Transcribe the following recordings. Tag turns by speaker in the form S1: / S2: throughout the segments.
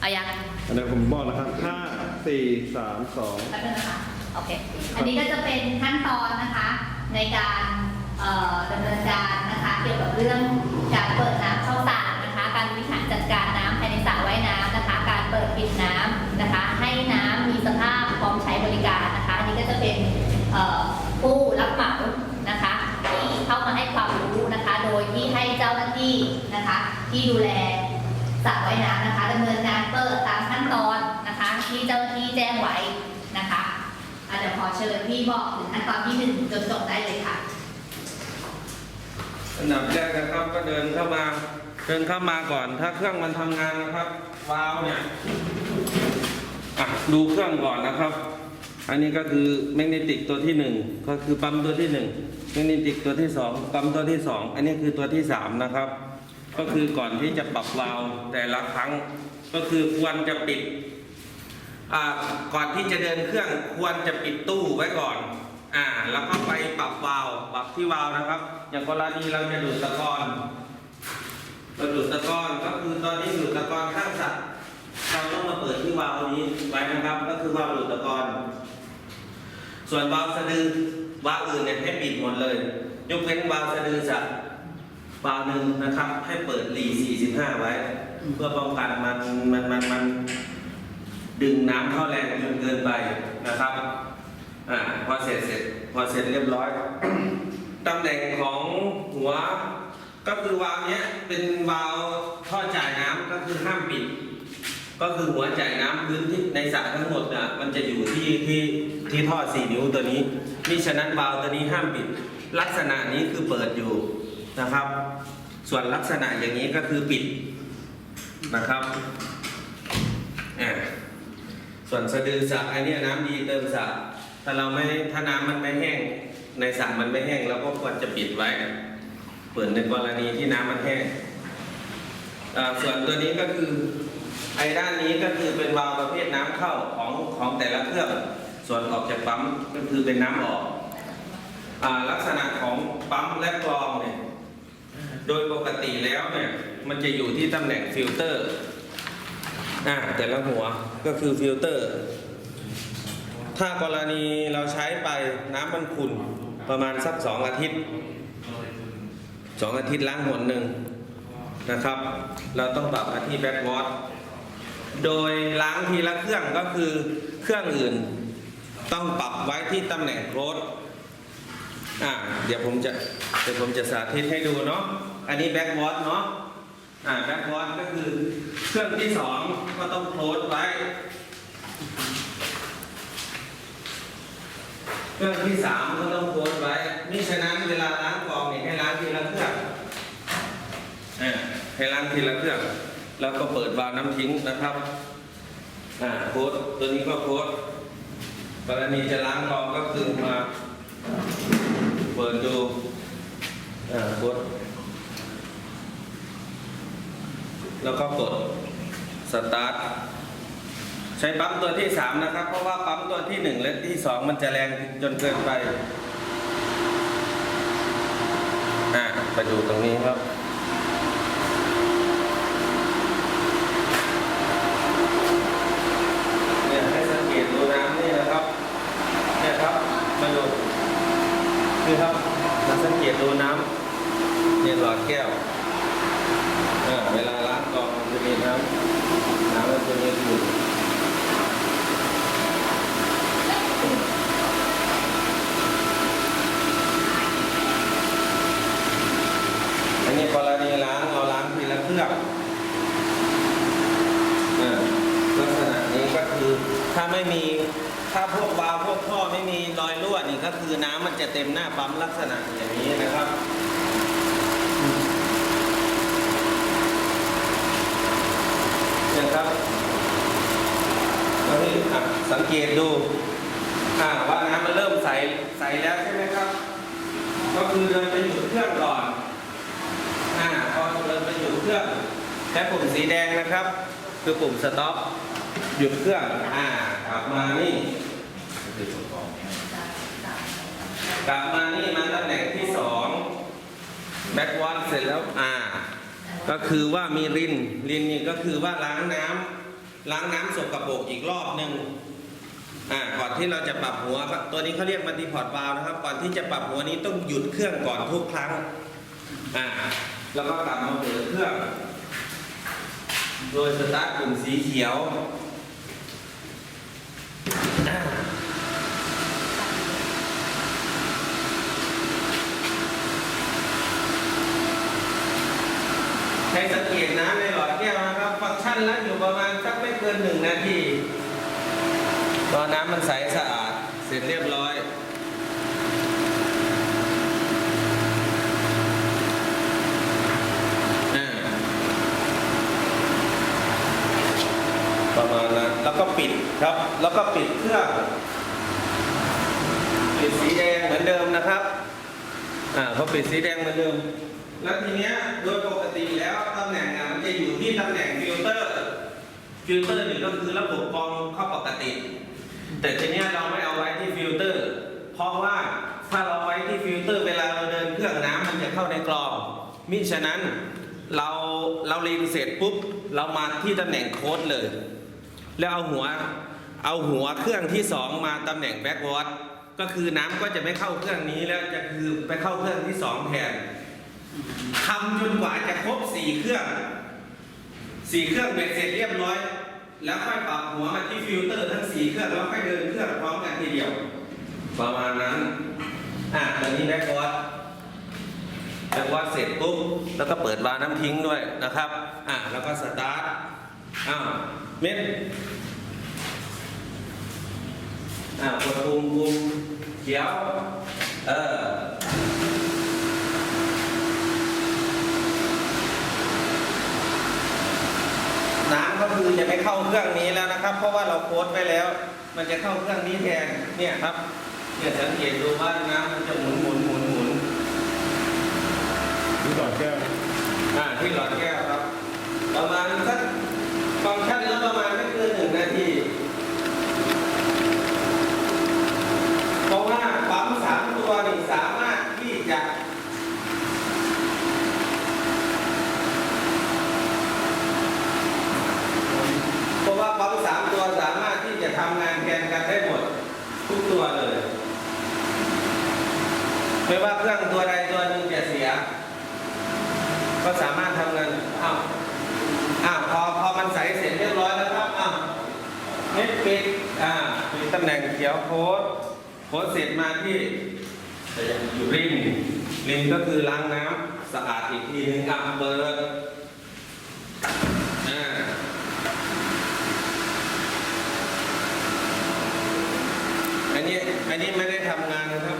S1: เอายัง
S2: อันนี้ผมบอกนะครับห้าสี่สามสอง
S1: แป๊บนึงนะคะโอเค อันนี้ก็จะเป็นขั้นตอนนะคะ ในการเอ่อดำเนินการนะคะ เกี่ยวกับเรื่องการเปิดน้ำเข้าสระนะคะ การบริหารจัดการน้ำภายในสระว่ายน้ำนะคะ การเปิดปิดน้ำนะคะ ให้น้ำมีสภาพพร้อมใช้บริการนะคะ อันนี้ก็จะเป็นเอ่อผู้รับเหมานะคะที่เข้ามาให้ความรู้นะคะ โดยที่ให้เจ้าหน้าที่นะคะ ที่ดูแลสระว่ายน้ำ เชิญพี่บอกถึงขั้นตอนที่หนึ่งจนจบได้เลยค่ะ
S3: อันดับแรกนะครับก็เดินเข้ามา เดินเข้ามาก่อน ถ้าเครื่องมันทำงานนะครับวาล์วเนี่ยอะดูเครื่องก่อนนะครับ อันนี้ก็คือแมกเนติกตัวที่หนึ่งก็คือปั๊มตัวที่หนึ่งแมกเนติกตัวที่สองปั๊มตัวที่สองอันนี้คือตัวที่สามนะครับ ก็คือก่อนที่จะปรับวาล์วแต่ละครั้ง ก็คือควรจะปิด ก่อนที่จะเดินเครื่องควรจะปิดตู้ไว้ก่อนอ่าแล้วก็ไปปรับวาล์วปรับที่วาล์วนะครับ อย่างกรณีเราจะดูดตะกอนเราดูดตะกอนก็คือตอนนี้ดูดตะกอนข้างสัตว์เราต้องมาเปิดที่วาล์วนี้ไว้นะครับ ก็คือวาล์วดูดตะกอนส่วนวาล์วสะดือวาล์วอื่นเนี่ยให้ปิดหมดเลย ยกเว้นวาล์วสะดือสัตว์วาล์วหนึ่งนะครับ ให้เปิดหลี45 ไว้ เพื่อป้องกันมันมันมันมัน ดึงน้ำเข้าแรงจนเกินไปนะครับอ่าพอเสร็จเสร็จพอเสร็จเรียบร้อย ตำแหน่งของหัว ก็คือวาล์วเนี้ยเป็นวาล์วท่อจ่ายน้ำก็คือห้ามปิด ก็คือหัวจ่ายน้ำพื้นที่ในสระทั้งหมดน่ะมันจะอยู่ที่ที่ที่ท่อสี่นิ้วตัวนี้มิฉะนั้นวาล์วตัวนี้ห้ามปิด ลักษณะนี้คือเปิดอยู่นะครับ ส่วนลักษณะอย่างนี้ก็คือปิดนะครับอ่า ส่วนสะดือสระไอเนี่ยน้ำดีเติมสระถ้าเราไม่ถ้าน้ำมันไม่แห้ง ในสระมันไม่แห้งเราก็ควรจะปิดไว้เปิดในกรณีที่น้ำมันแห้งส่วนตัวนี้ก็คือไอ้ด้านนี้ก็คือเป็นวาล์วประเภทน้ำเข้าของของแต่ละเครื่องส่วนออกจากปั๊มก็คือเป็นน้ำออกอลักษณะของปั๊มและกรองเนี่ยโดยปกติแล้วเนี่ยมันจะอยู่ที่ตำแหน่งฟิลเตอร์ อ่าแต่ละหัวก็คือฟิลเตอร์ ถ้ากรณีเราใช้ไปน้ำมันขุ่นประมาณสักสองอาทิตย์สองอาทิตย์ล้างหนหนึ่งนะครับ เราต้องปรับมาที่แบตวอตโดยล้างทีละเครื่องก็คือเครื่องอื่น ต้องปรับไว้ที่ตำแหน่งโคดอ่าเดี๋ยวผมจะเดี๋ยวผมจะสาธิตให้ดูเนาะอันนี้แบ็กวอตเนาะ อ่าแบ็ควอนก็คือเครื่องที่สองก็ต้องโพสต์ไว้ เครื่องที่สามก็ต้องโพสต์ไว้มิฉะนั้นเวลาล้างกองเนี่ยให้ล้างทีละเครื่องอ่าให้ล้างทีละเครื่อง แล้วก็เปิดวาล์วน้ำทิ้งนะครับอ่าโพสต์ตัวนี้ก็โพสต์กรณีจะล้างกองก็คือมาเปิดดูอ่าโพสต์ แล้วก็กดสตาร์ทใช้ปั๊มตัวที่ 3 นะครับ เพราะว่าปั๊มตัวที่ 1 และที่ 2 มันจะแรงจนเกินไปอ่าไปดูตรงนี้ครับเนี่ยให้สังเกตดูน้ำนี่นะครับเนี่ยครับมาดูนี่ครับมาสังเกตดูน้ำเนี่ยหลอดแก้ว อ่าเวลาล้างกรองมั น้ำน้ำมันจะมีอยู่อันนี้กรณีล้างเราล้างทีละเครื่องอ่าลักษณะนี้ก็คือถ้าไม่มีถ้าพวกวาพวกท่อไม่มีรอยรั่วนี่ก็คือน้ำมันจะเต็มหน้าปั๊มลักษณะอย่างนี้นะครับ นะครับก็ที่อะสังเกตดูว่าน้ำมันเริ่มใสใสแล้วใช่ไหมครับ ก็คือเดินไปหยุดเครื่องก่อนอ่าพอเดินไปหยุดเครื่องแค่ปุ่มสีแดงนะครับ คือปุ่มสต็อปหยุดเครื่องอ่ากลับมานี่กลับมานี่มาตำแหน่งที่สองแบ็กวอนเสร็จแล้วอ่า ก็คือว่ามีรินรินนี่ก็คือว่าล้างน้ำล้างน้ำสกปรกอีกรอบหนึ่งอ่าก่อนที่เราจะปรับหัว ตัวนี้เขาเรียกมัลติพอร์ตวาล์วนะครับ ก่อนที่จะปรับหัวนี้ต้องหยุดเครื่องก่อนทุกครั้งอ่าแล้วก็กลับมาเปิดเครื่อง โดยสตาร์ทปุ่มสีเขียว ให้สังเกตน้ำในหลอดแก้วนะครับ ฟังก์ชันแล้วอยู่ประมาณสักไม่เกินหนึ่งนาทีตอนน้ำมันใสสะอาด เสร็จเรียบร้อยประมาณนั้นแล้วก็ปิดครับ แล้วก็ปิดเครื่องปิดสีแดงเหมือนเดิมนะครับ อ่าพอปิดสีแดงเหมือนเดิม แล้วทีเนี้ยโดยปกติแล้วตำแหน่งอะมันจะอยู่ที่ตำแหน่งฟิลเตอร์ ฟิลเตอร์นี่ก็คือระบบกรองเข้าปกติ แต่ทีเนี้ยเราไม่เอาไว้ที่ฟิลเตอร์ เพราะว่าถ้าเราไว้ที่ฟิลเตอร์เวลาเราเดินเครื่องน้ำมันจะเข้าในกรอง มิฉะนั้นเราเรารีนเสร็จปุ๊บเรามาที่ตำแหน่งโค้ดเลย แล้วเอาหัวเอาหัวเครื่องที่สองมาตำแหน่งแบ็กวอตก็คือน้ำก็จะไม่เข้าเครื่องนี้แล้วจะคือไปเข้าเครื่องที่สองแทน ทำจนกว่าจะครบสี่เครื่องสี่เครื่องเบ็ดเสร็จเรียบร้อย แล้วค่อยปรับหัวมาที่ฟิลเตอร์ทั้งสี่เครื่องแล้วค่อยเดินเครื่องพร้อมกันทีเดียว ประมาณนั้น อะตอนนี้แบ็กวอตแบ็กวอตเสร็จปุ๊บแล้วก็เปิดวาล์วน้ำทิ้งด้วยนะครับ อะแล้วก็สตาร์ทอ้าวเม็ดอ่ากดปุ่มปุ่มเขียว เออ น้ำก็คือจะไม่เข้าเครื่องนี้แล้วนะครับ เพราะว่าเราโค้ดไปแล้ว มันจะเข้าเครื่องนี้แทนเนี่ยครับเนี่ยสังเกตดูว่าน้ำมันจะหมุนหมุนหมุนหมุน
S2: นี่ก่อนแก้ว
S3: อ่าที่หลอดแก้วครับ ประมาณสักฟังก์ชันแล้วประมาณไม่เกินหนึ่งนาทีเพราะว่าปั๊มสามตัวนี่สามารถที่จะ เพราะว่าปั๊มสาม ตัวสามารถที่จะทำงานแทนกันได้หมด ทุกตัวเลย ไม่ว่าเครื่องตัวใดตัวหนึ่งจะเสีย ก็สามารถทำงานอ้าวอ้าวพอพอมันใสเสร็จเรียบร้อยแล้วครับอ้าวนี่ปิดอ่าปิดตำแหน่งเขียวโค้ดโค้ดเสร็จมาที่ริมริมก็คือล้างน้ำสะอาดอีกทีหนึงอะเปิดอ่าอั นี้อันนี้ไม่ได้ทำงานนะครับ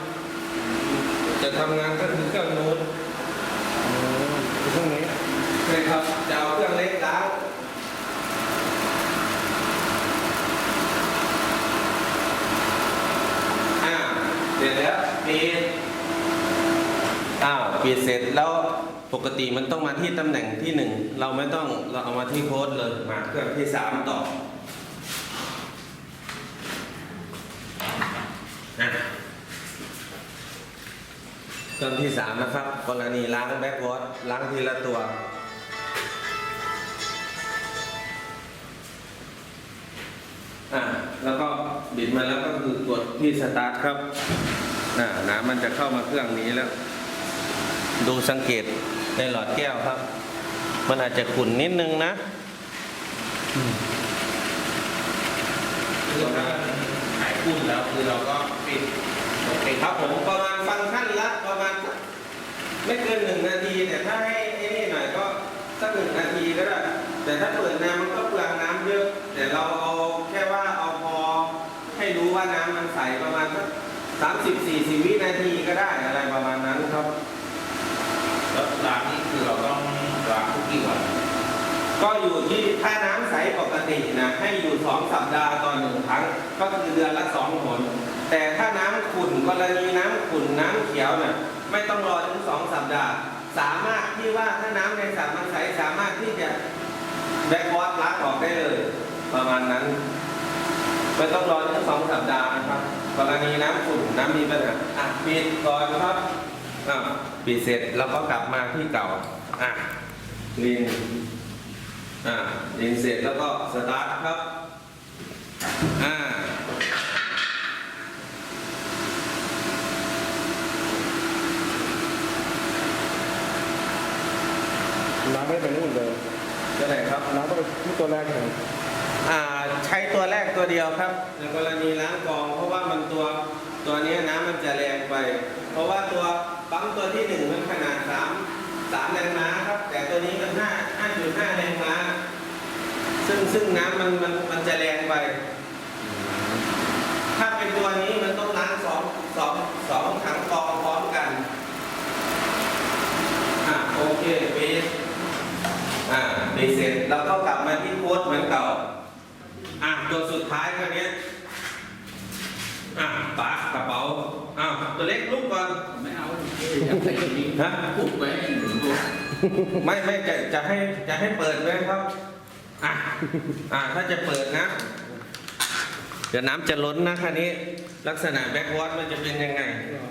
S3: จะทำงานก็คือเครื่องนู้น
S2: เครื่องนี้
S3: ใช่ครับจะเอาเครื่องเล็กล้างอ่าเสร็จแล้วปิดอ้าวปิดเสร็จแล้วปกติมันต้องมาที่ตำแหน่งที่หนึ่งเราไม่ต้องเราเอามาที่โค้ดเลยมาเครื่องที่สามต่อ เครื่องที่สามนะครับ กรณีล้างแบ็กวอตล้างทีละตัว อ่าแล้วก็บิดมาแล้วก็คือกดที่สตาร์ทครับอ่าน้ำมันจะเข้ามาเครื่องนี้แล้ว ดูสังเกตในหลอดแก้วครับ มันอาจจะขุ่นนิดนึงนะ
S4: ถ้าหายพุ่นแล้วคือเราก็ปิด ค
S3: ครับผมประมาณฟังก์ชันละประมาณไม่เกินหนึ่งนาทีแต่ถ้าให้ไอ้นี่หน่อยก็สักหนึ่งนาทีก็ได้แต่ถ้าเปิดน้ำมันก็เปลืองน้ำเยอะ แต่เราเอาแค่ว่าเอาพอให้รู้ว่าน้ำมันใสประมาณสักสามสิบสี่สิบวินาทีก็ได้อะไรประมาณนั้นครับ
S4: แล้วล้างนี่คือเราต้องล้างทุกกี่วัน
S3: ก็อยู่ที่ถ้าน้ำใสปกตินะให้อยู่สองสัปดาห์ต่อหนึ่งครั้ง ก็คือเดือนละสองหน แต่ถ้าน้ำขุ่นกรณีน้ำขุ่นน้ำเขียวเนี่ยไม่ต้องรอถึงสองสัปดาห์ สามารถที่ว่าถ้าน้ำในสระมันใสสามารถที่จะแบกวอตล้างออกได้เลย ประมาณนั้นไม่ต้องรอถึงสองสัปดาห์นะครับกรณีน้ำขุ่นน้ำมีปัญหาอะปิดก่อนครับอะปิดเสร็จแล้วก็กลับมาที่เก่าอะลินอ่ายิงเสร็จแล้วก็สตาร์ทครับ อ่า
S2: น้ำ ไม่ได้ไปนู่นเลย
S3: ก็ไหนครับ
S2: น้ำต้องไปที่ตัวแรกเลย
S3: อ่าใช้ตัวแรกตัวเดียวครับ ในกรณีล้างกอง เพราะว่ามันตัวตัวนี้น้ำมันจะแรงไป เพราะว่าตัวปั๊มตัวที่หนึ่งมันขนาดสามสามแรงม้าครับ แต่ตัวนี้มันห้าห้าจุดห้าแรงม้า ซึ่งซึ่งน้ำมันมันมันจะแรงไป ถ้าเป็นตัวนี้มันต้องล้างสองสองสองถังกองพร้อมกันอะโอเคเบส อ่าเบสเสร็จแล้วก็กลับมาที่โค้ดเหมือนเก่า อะตัวสุดท้ายคนนี้ยอะปากกระเป๋าอ้าวตัวเล็กลุกก่อน
S4: ไม่เอาอยากใส่นี้
S3: ฮะ
S4: ปุกไว้ให้หนูดู
S3: ไม่ไม่จะจะให้จะให้เปิดไหมครับ อะอะถ้าจะเปิดนะ เดี๋ยวน้ำจะล้นนะคันนี้ ลักษณะแบ็กวอตมันจะเป็นยังไง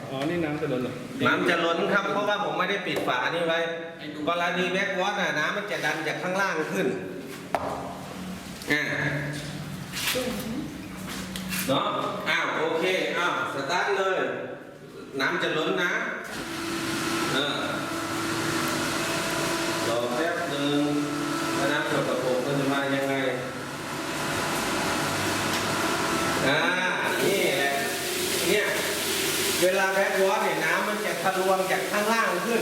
S2: อ๋อ นี่น้ำจะล้นเหรอ
S3: น้ำจะล้นครับ เพราะว่าผมไม่ได้ปิดฝานี่ไว้กรณีแบ็กวอตน่ะน้ำมันจะดันจากข้างล่างขึ้นอ่าเนาะอ้าวโอเคอ้าวสตาร์ทเลย น้ำจะล้นนะ เออรอแป๊บหนึ่งแล้วน้ำสกปรกมันจะมายังไง อ่า นี่แหละ เนี่ย เวลาแบ็กวอชเนี่ยน้ำมันจะทะลวงจากข้างล่างขึ้น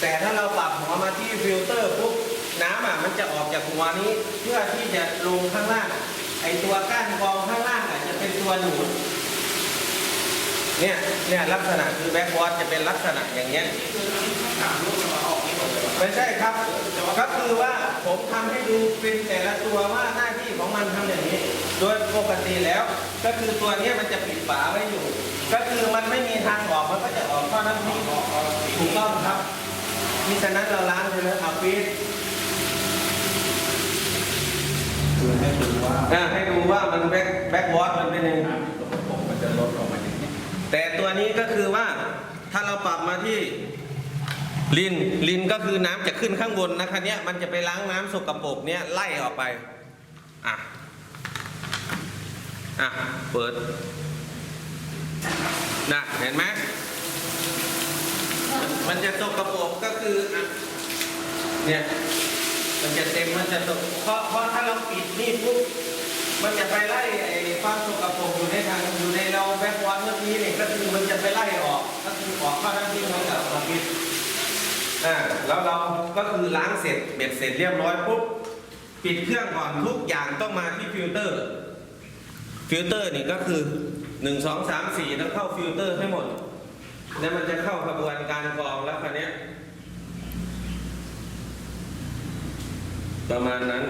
S3: แต่ถ้าเราปรับหัวมาที่ฟิลเตอร์ปุ๊บน้ำอะมันจะออกจากหัวนี้เพื่อที่จะลงข้างล่าง ไอตัวก้านกองข้างล่างอะจะเป็นตัวหนุนเนี่ยเนี่ยลักษณะคือแบ็กวอชจะเป็นลักษณะอย่างเงี้ยไม่ใช่ครับก็คือว่าผมทำให้ดูเป็นแต่ละตัวว่าหน้าที่ของมันทำอย่างนี้ โดยปกติแล้ว ก็คือตัวเนี้ยมันจะปิดฝาไว้อยู่ ก็คือมันไม่มีทางออกมันก็จะออกท่อน้ำทิ้งถูกต้องครับมิฉะนั้นเราล้างเลยเอาปิด
S4: คือให้ดูว่า
S3: อ่าให้ดูว่ามันแบ็คแบ็ควอตมันเป็นยังไง
S4: น้ำสกปรกมันจะลดออกมาอย่างนี้
S3: แต่ตัวนี้ก็คือว่าถ้าเราปรับมาที่ลินลินก็คือน้ำจะขึ้นข้างบนนะคะเนี้ยมันจะไปล้างน้ำสกปรกเนี้ยไล่ออกไปอะอะเปิด นะเห็นไหมมันจะสกปรกก็คืออะเนี่ย มันจะเต็มมันจะตกเพราะเพราะถ้าเราปิดนี่ปุ๊บมันจะไปไล่ไอ้ความสกปรกอยู่ในทางอยู่ในเราแบ็กวอตเมื่อกี้เนี่ยก็คือมันจะไปไล่ออกก็คือออกเข้าทั้งที่มันกับมาปิดอ่าแล้วเราก็คือล้างเสร็จเบ็ดเสร็จเรียบร้อยปุ๊บปิดเครื่องก่อนทุกอย่างต้องมาที่ฟิลเตอร์ ฟิลเตอร์นี่ก็คือหนึ่งสองสามสี่ต้องเข้าฟิลเตอร์ให้หมด แล้วมันจะเข้ากระบวนการกรองแล้วคันนี้ยประมาณนั้น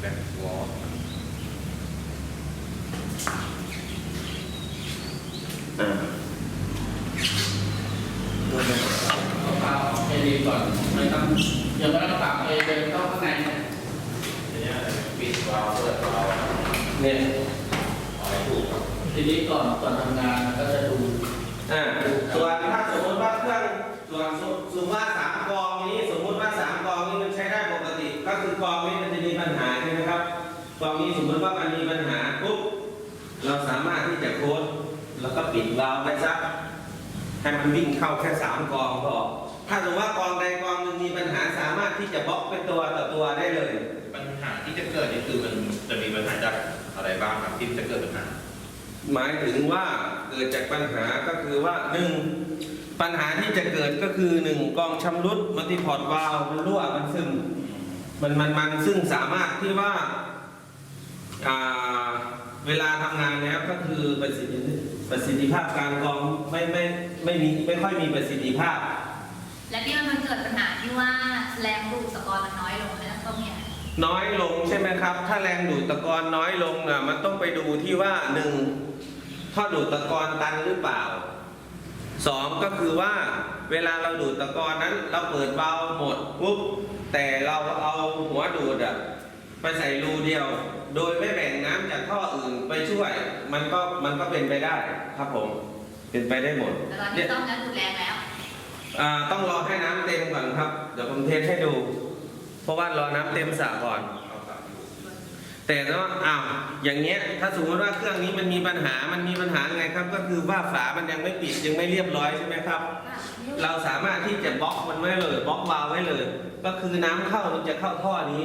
S4: แบบวอล
S3: อ่า
S4: เอาเปล่าเอาให้ดีก่อนไม่ต้องยังไม่ต้องปรับเองเดินเข้าข้างในเนี่ยทีนี้ปิดวาล์วเปิดวาล์ว
S3: เนี่ย
S4: เอาให้ถูกครับ ทีนี้ก่อนก่อนทำงานก็จะดู
S3: อ่าส่วนถ้าสมมติว่าเครื่องส่วนสมมติว่าสามกองนี้ สมมติว่าสามกองนี้มันใช้ได้ปกติ ก็คือกองนี้มันจะมีปัญหาใช่ไหมครับกองนี้สมมติว่ามันมีปัญหาปุ๊บเราสามารถที่จะโค้ดแล้วก็ปิดวาล์วไว้ซักให้มันวิ่งเข้าแค่สามกองพอถ้าสมมติว่ากองใดกองหนึ่งมีปัญหาสามารถที่จะบล็อกเป็นตัวต่อตัวได้เลย
S5: ปัญหาที่จะเกิดนี่คือมันจะมีปัญหาจากอะไรบ้างครับที่จะเกิดปัญหา
S3: หมายถึงว่าเกิดจากปัญหาก็คือว่าหนึ่งปัญหาที่จะเกิดก็คือหนึ่งกองชำรุดมัลติพอร์ตวาล์วมันรั่วมันซึมมันมันมันซึ่งสามารถที่ว่าอ่าเวลาทำงานแล้วก็คือประสิทธิประสิทธิภาพการกรองไม่ไม่ไม่มีไม่ค่อยมีประสิทธิภาพ
S1: และที่มันเกิดปัญหาที่ว่าแรงดูดสกอร์มันน้อยลงนะต้องเนี่ย
S3: น้อยลงใช่ไหมครับ ถ้าแรงดูดตะกอนน้อยลงน่ะมันต้องไปดูที่ว่าหนึ่ง ท่อดูดตะกอนตันหรือเปล่าสองก็คือว่าเวลาเราดูดตะกอนนั้น เราเปิดวาล์วหมดปุ๊บแต่เราเอาหัวดูดอะไปใส่รูเดียว โดยไม่แบ่งน้ำจากท่ออื่นไปช่วย มันก็มันก็เป็นไปได้ครับผมเป็นไปได้หมด
S1: แต่ตอน
S3: เนี่
S1: นี้
S3: ย
S1: ต้องนั้นดูดแรงแล้ว
S3: อ่าต้องรอให้น้ำเต็มก่อนครับ เดี๋ยวผมเทสให้ดู เพราะว่ารอน้ำเต็มสระก่อน แต่ถ้าอ้าวอย่างเงี้ยถ้าสมมติว่าเครื่องนี้มันมีปัญหามันมีปัญหาไงครับ ก็คือว่าฝามันยังไม่ปิดยังไม่เรียบร้อยใช่ไหมครับ เราสามารถที่จะบล็อกมันไว้เลยบล็อกวาล์วไว้เลย ก็คือน้ำเข้ามันจะเข้าท่อนี้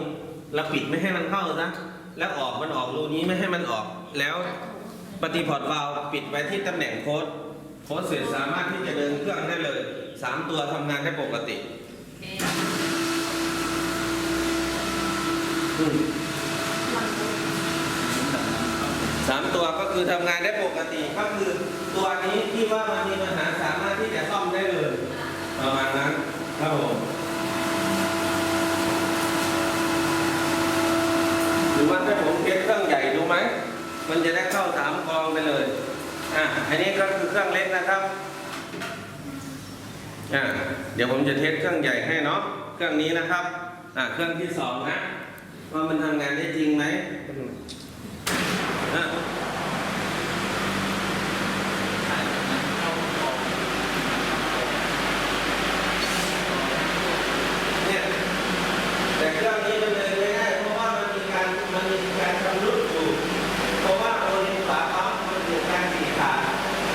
S3: เราปิดไม่ให้มันเข้าซะแล้วออกมันออกรูนี้ไม่ให้มันออก แล้วปฏิพอร์ตวาล์วปิดไว้ที่ตำแหน่งโค้ดโค้ดเสร็จสามารถที่จะเดินเครื่องได้เลยสามตัวทำงานได้ปกติ
S1: โอเค
S3: อืม สามตัวก็คือทำงานได้ปกติก็คือตัวนี้ที่ว่ามันมีปัญหาสามารถที่จะซ่อมได้เลยประมาณนั้นครับผมหรือว่าถ้าผมเทสเครื่องใหญ่ดูไหมมันจะได้เข้าสามกองไปเลยอะอันนี้ก็คือเครื่องเล็กนะครับอะเดี๋ยวผมจะเทสเครื่องใหญ่ให้เนาะเครื่องนี้นะครับอะเครื่องที่สองนะว่ามันทำงานได้จริงไหม อะ เนี่ยแต่เครื่องนี้มันเดินไม่ได้เพราะว่ามันมีการมันมีการชำรุดอยู่ เพราะว่าโอลิมฝาปั๊มมันอยู่การสีขาด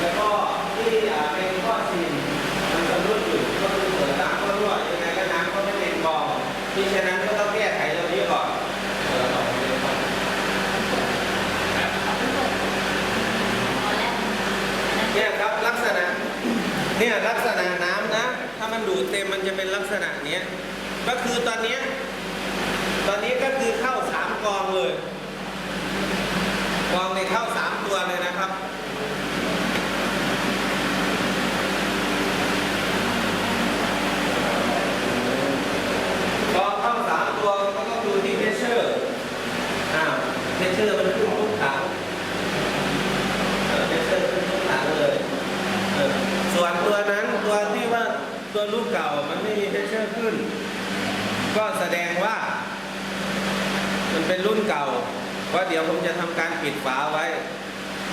S3: แล้วก็ที่อ่าเป็นข้อซีนมันชำรุดอยู่ก็คือเปิดน้ำก็รั่วยังไงก็น้ำก็ไม่เป็นกองที่ฉะนั้นก็ต้องแก้ไขตรงนี้ก่อนเออต่อไปเลยครับ
S1: เอาไปเปิดเอาแล้วอันนั้น
S3: เนี่ยครับลักษณะเนี่ยลักษณะน้ำนะ ถ้ามันดูด เต็มมันจะเป็นลักษณะเนี้ย ก็คือตอนเนี้ยตอนนี้ก็คือเข้าสามกองเลย กองในเข้าสามตัวเลยนะครับ กองเข้าสามตัวก็ก็คือที่เพชเชอร์อ่าเพชเชอร์มันขึ้นทุกถังเออเพชเชอร์ขึ้นทุกถังเลยเออส่วนตัวนั้นตัวที่ว่า ตัวลูกเก่ามันไม่มีเพชเชอร์ขึ้น ก็แสดงว่า มันเป็นรุ่นเก่าว่าะเดี๋ยวผมจะทำการปิดฝาไว้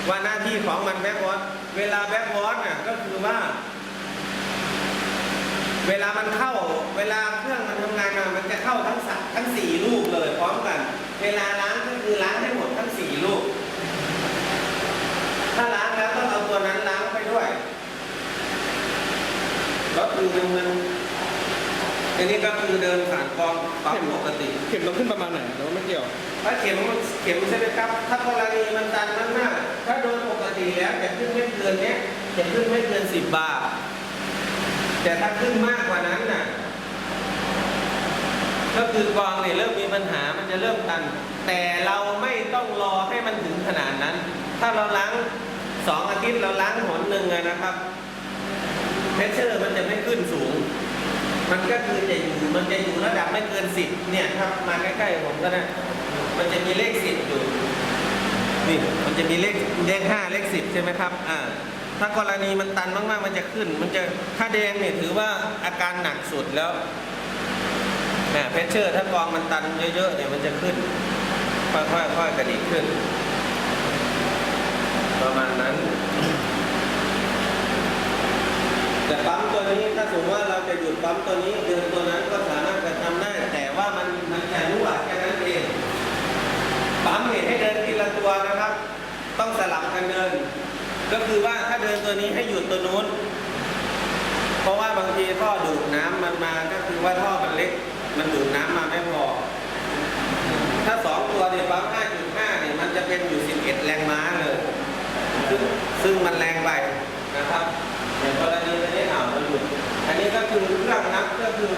S3: ว่าหน้าที่ของมันแบ็กวอตเวลาแบ็กวอตน่ะก็คือว่า เวลามันเข้า เวลาเครื่องมันทำงานมามันจะเข้าทั้งสามทั้งสี่ลูกเลยพร้อมกัน เวลาล้างก็คือล้างให้หมดทั้งสี่ลูกถ้าล้างแล้วต้องเอาตัวนั้นล้างไปด้วย ก็คือมันมันอันนี้ก็คือเดินผ่านกองปั๊มปกติ
S2: เข็มต้องขึ้นประมาณไหนหรือว่าไม่เกี่ยว
S3: ถ้าเข็มเข็มใช่ไหมครับ ถ้ากรณีมันตันมากๆถ้าโดยปกติแล้วจะขึ้นไม่เกินเนี้ยจะขึ้นไม่เกินสิบบาท แต่ถ้าขึ้นมากกว่านั้นน่ะ ก็คือกองเนี่ยเริ่มมีปัญหามันจะเริ่มตัน แต่เราไม่ต้องรอให้มันถึงขนาดนั้น ถ้าเราล้างสองอาทิตย์เราล้างหนหนึ่งอะนะครับ เพชเชอร์มันจะไม่ขึ้นสูง มันก็คือจะอยู่มันจะอยู่ระดับไม่เกินสิบเนี่ยครับมาใกล้ๆผมก็ได้มันจะมีเลขสิบอยู่นี่มันจะมีเลขเลขห้าเลขสิบใช่ไหมครับอ่าถ้ากรณีมันตันมากๆ มันจะขึ้น มันจะถ้าแดงเนี่ยถือว่าอาการหนักสุดแล้วนะเพชเชอร์ถ้ากองมันตันเยอะๆเนี่ยมันจะขึ้น ค่อยๆค่อยๆกระดิกขึ้น ประมาณนั้น แตัวนี้ถ้าสมมติว่าเราจะหยุดปั๊มตัวนี้เดินตัวนั้นก็สามารถจะทำได้ แต่ว่ามันมันจะรั่วแค่นั้นเองปั๊มเนี่ยให้เดินทีละตัวนะครับ ต้องสลับกันเดิน ก็คือว่าถ้าเดินตัวนี้ให้หยุดตัวนู้น เพราะว่าบางทีท่อดูดน้ำมันมาก็คือว่าท่อมันเล็ก มันดูดน้ำมาไม่พอถ้าสองตัวเนี่ยปั๊ม5.5เนี่ยมันจะเป็นอยู่ 11 แรงม้าเลย ซึ่งซึ่งมันแรงไปนะครับอย่างกรณีนี้อ่าว อันนี้ก็คือเครื่องนับก็คือ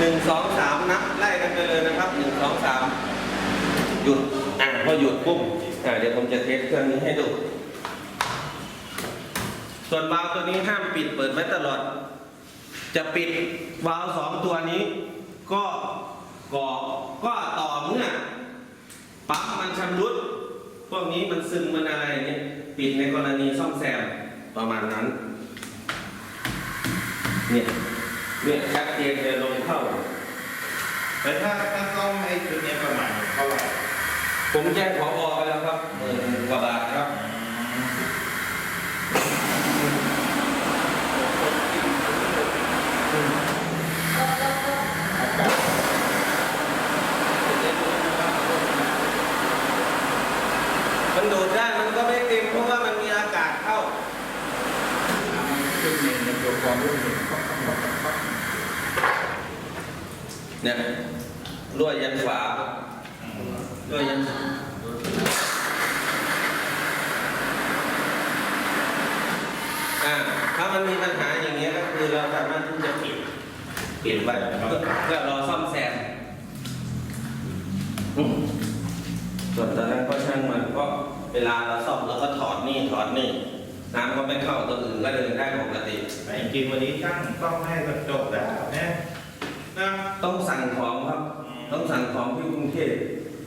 S3: 1 2 3นับไล่กันไปเลยนะครับ1 2 3หยุดอ่าพอหยุดปุ๊บอ่าเดี๋ยวผมจะเทสเครื่องนี้ให้ดู ส่วนวาล์วตัวนี้ห้ามปิดเปิดไว้ตลอด จะปิดวาล์วสองตัวนี้ ก็ก่อก็ต่อเมื่อปั๊มมันชำรุดพวกนี้มันซึมมันอะไรเนี่ยปิดในกรณีซ่อมแซมประมาณนั้น เนี่ยเนี่ยชัดเจนเลยลงเข้า
S5: แต่ถ้าถ้าต้องไอ้ชุดนี้ประมาณเท่าไหร่
S3: ผมแจ้งผอไปแล้วครับหมื่นกว่าบาทครับมันดูดได้มันก็ไม่เต็มเพราะว่ามันมีอากาศเข้า
S4: ขึ้นเองในตัวความรู้สึก
S3: เนี่ยรั่วยันฝารั่วยันอ่าถ้ามันมีปัญหาอย่างเงี้ยก็คือเราสามารถที่จะเปิดปิดไว้เพื่อเพื่อรอซ่อมแซมส่วนตอนนั้นก็ช่างมันก็เวลาเราซ่อมเราก็ถอดนี่ถอดนี่น้ำก็ไม่เข้าตัวอื่นก็เดินได้ปกติ
S5: แต่จริงวันนี้ช่างต้องให้มันจบแล้วนะ นะ
S3: ต้องสั่งของครับ ต้องสั่งของที่กรุงเทพ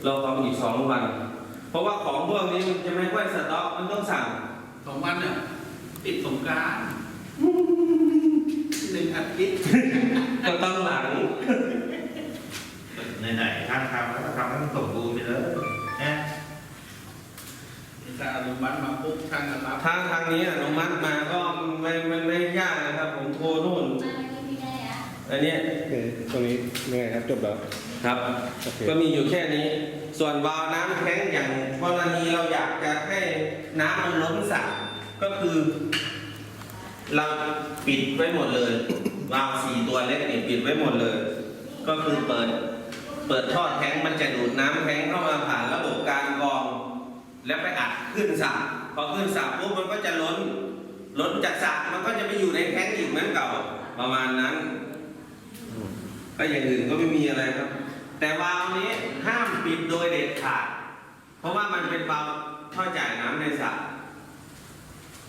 S3: เราทำอีกสองวัน เพราะว่าของพวกนี้มันจะไม่ค่อยสต็อกมันต้องสั่ง
S4: สองวันเนี่ยติดสงกรารหนึ่งอาทิตย์
S3: ก็ต้องหลัง
S5: ไหนๆช่างทำแล้วก็ทำให้มันสมบูรณ์ไปเลยนะ
S4: ถ้าอนุมัติมาปุ๊บช่างก็รับ
S3: ทางทางนี้อนุมัติมาก็ไม่ไม่ไม่ยากนะครับ ผมโทรนู่น
S1: ไม่ไม่ได้อะ
S3: อันเนี้ย
S2: โอเคต รงนี้ยังไงครับจบแล้ว
S3: ครับ
S2: โอเค
S3: ก็มีอยู่แค่นี้ ส่วนวาล์วน้ำแท้งอย่างกรณีเราอยากจะให้น้ำมันล้นสระก็คือ เราปิดไว้หมดเลย วาล์วสี่ตัวเล็กนี่ปิดไว้หมดเลย ก็คือเปิด เปิดท่อแท้งมันจะดูดน้ำแท้งเข้ามาผ่านระบบการกรอง แล้วไปอัดขึ้นสระพอขึ้นสระปุ๊บมันก็จะล้น ล้นจากสระมันก็จะไปอยู่ในแท้งอีกเหมือนเก่าประมาณนั้น ก็อย่างอื่นก็ไม่มีอะไรครับ แต่วาล์วนี้ห้ามปิดโดยเด็ดขาด เพราะว่ามันเป็นวาล์วท่อจ่ายน้ำในสระ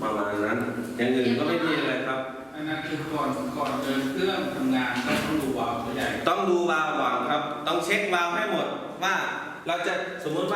S3: ประมาณนั้น อย่างอื่นก็ไม่มีอะไรครับ
S4: อันนั้นคือก่อนก่อนเดินเครื่องทำงานต้องดูวาล์วตัวใหญ่
S3: ต้องดูวาล์วก่อนครับ ต้องเช็ควาล์วให้หมดว่าเราจะสมมุติว่า